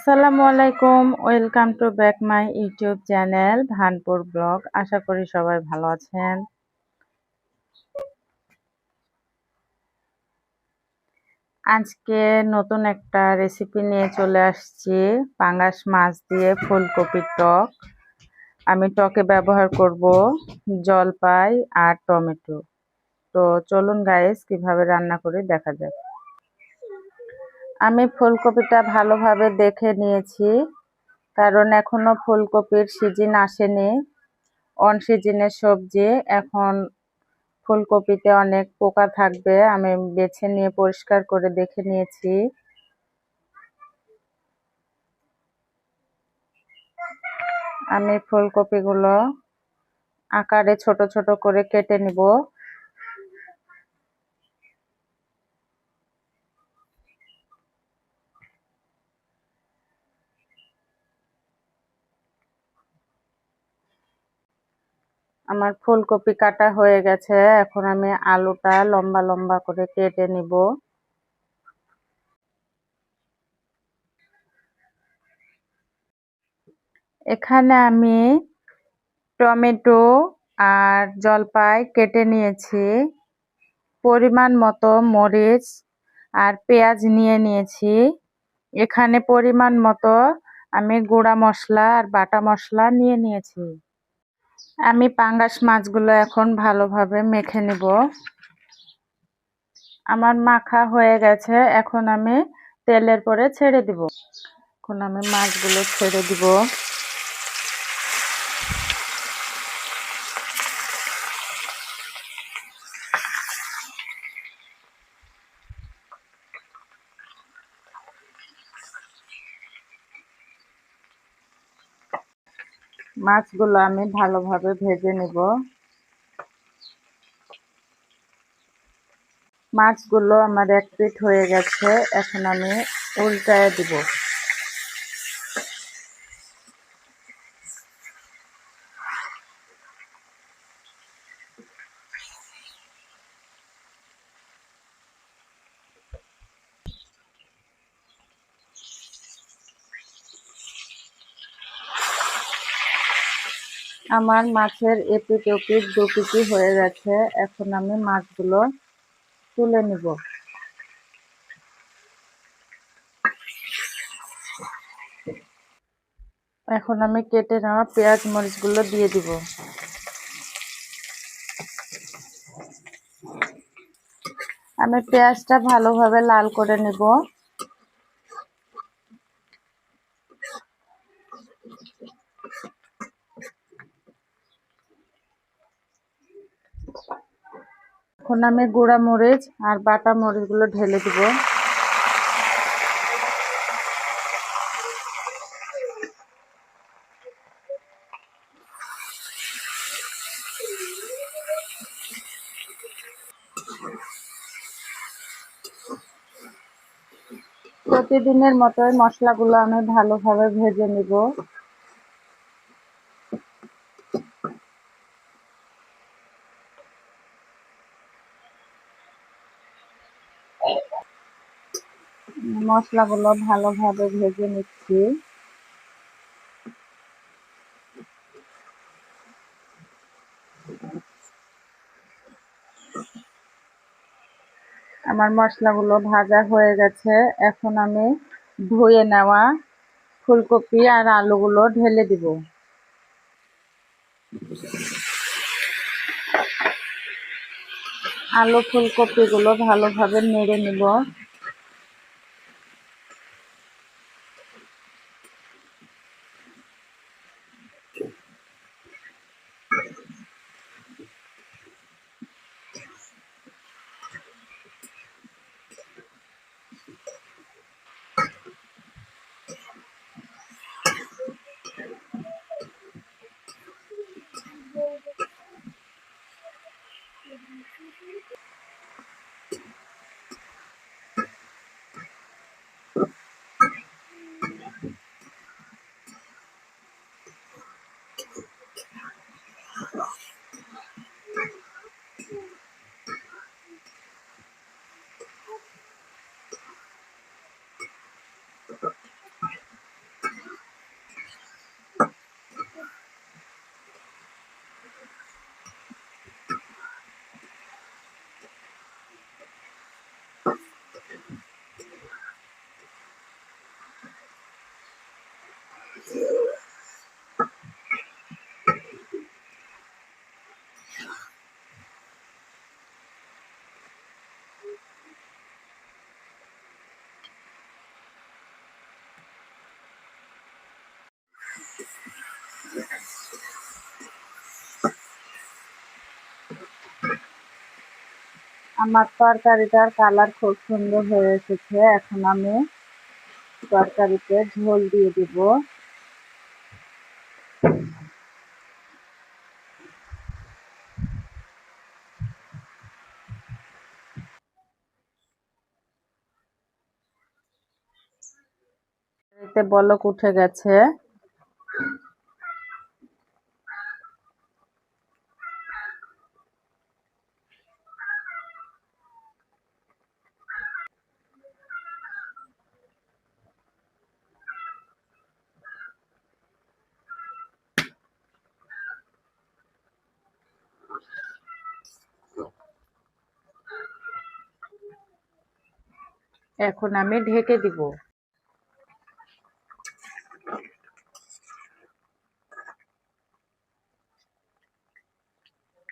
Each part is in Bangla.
আসসালামু আলাইকুম, welcome to back my YouTube channel Bhanpur blog. আশা করি সবাই ভালো আছেন। আজকে নতুন একটা রেসিপি নিয়ে চলে আসছি, পাঙ্গাস মাছ দিয়ে ফুলকপির টক। আমি টকে ব্যবহার করব জলপাই আর টমেটো। তো চলুন গাইস কীভাবে রান্না করে দেখা যাক। আমি ফুলকপিটা ভালোভাবে দেখে নিয়েছি, কারণ এখনও ফুলকপির সিজন আসেনি। অন সিজনের সবজি, এখন ফুলকপিতে অনেক পোকা থাকবে, আমি বেছে নিয়ে পরিষ্কার করে দেখে নিয়েছি। আমি ফুলকপিগুলো আকারে ছোট ছোট করে কেটে নিব। আমার ফুলকপি কাটা হয়ে গেছে, এখন আমি আলুটা লম্বা লম্বা করে কেটে নিব। এখানে আমি টমেটো আর জলপাই কেটে নিয়েছি। পরিমাণ মতো মরিচ আর পেঁয়াজ নিয়ে নিয়েছি। এখানে পরিমাণ মতো আমি গুঁড়া মশলা আর বাটা মশলা নিয়ে নিয়েছি। আমি পাঙ্গাস মাছগুলো এখন ভালোভাবে মেখে নিব। আমার মাখা হয়ে গেছে, এখন আমি তেলের পরে ছেড়ে দিব। এখন আমি মাছগুলো ছেড়ে দিব। মাছগুলো আমি ভালোভাবে ভেজে নেব। মাছগুলো আমার এক পিট হয়ে গেছে, এখন আমি উল্টায় দিব। আমার মাছের এপিট ওপিট দুপিটি হয়ে গেছে, এখন আমি মাছগুলো তুলে নিব। এখন আমি কেটে নেওয়া পেঁয়াজ মরিচগুলো দিয়ে দিব। আমি পেঁয়াজটা ভালোভাবে লাল করে নেব। এখন আমি গুঁড়া মরিচ আর বাটা মরিচগুলো ঢেলে দিব। প্রতিদিনের মতোই মশলাগুলো আমি ভালোভাবে ভেজে নিব। মশলাগুলো ভালোভাবে ভেজে নিচ্ছি। আমার মশলাগুলো ভাজা হয়ে গেছে। এখন আমি ধুয়ে নেওয়া ফুলকপি আর আলুগুলো ঢেলে দিব। আলু ফুলকপিগুলো ভালোভাবে নেড়ে নিব। আমার তরকারিটার কালার খুব সুন্দর হয়ে এসেছে। এখন আমি তরকারিতে ঝোল দিয়ে দিব। বলক উঠে গেছে। এখন আমি ঢেকে দিব।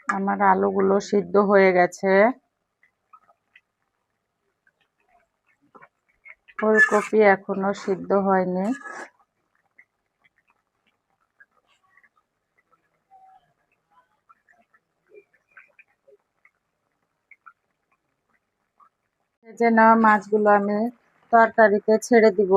আমার আলুগুলো সিদ্ধ হয়ে গেছে। ফুলকপি এখনও সিদ্ধ হয়নি। ভেজে নেওয়া মাছগুলো আমি তরকারিতে ছেড়ে দিব।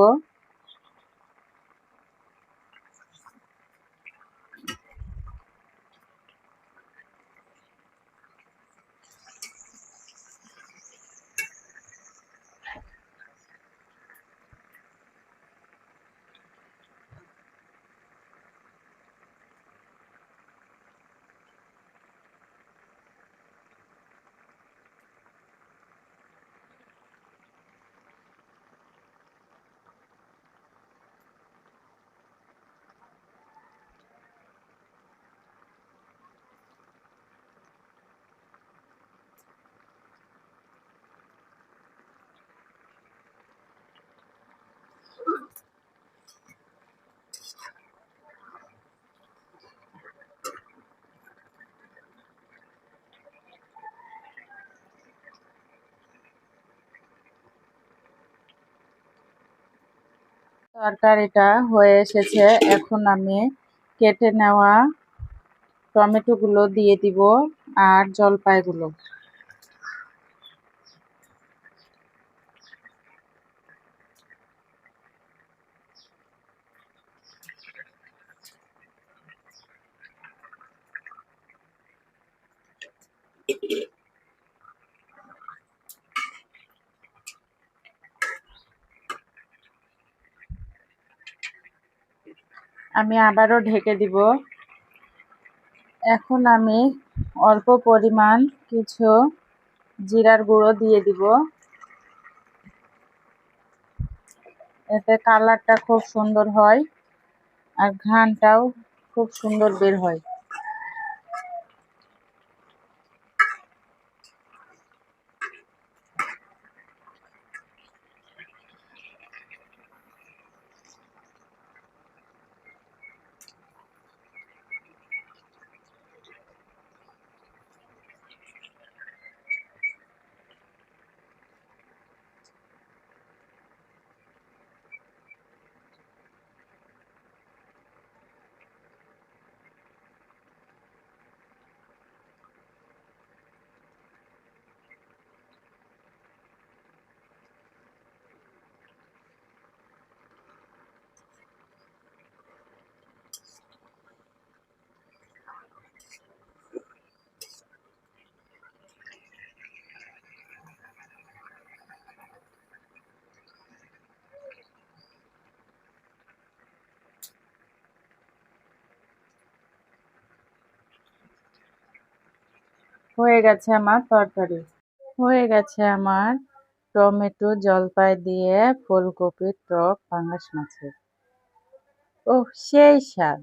তরকারিটা হয়ে এসেছে। এখন আমি কেটে নেওয়া টমেটোগুলো দিয়ে দিব আর জলপাইগুলো। আমি আবারও ঢেকে দিব। এখন আমি অল্প পরিমাণ কিছু জিরার গুঁড়ো দিয়ে দিব। এতে কালারটা খুব সুন্দর হয় আর ঘানটাও খুব সুন্দর বের হয়। হয়ে গেছে আমার তরকারি। হয়ে গেছে আমার টমেটো জলপাই দিয়ে ফুলকপির টক পাঙ্গাস মাছের। ও সেই স্বাদ।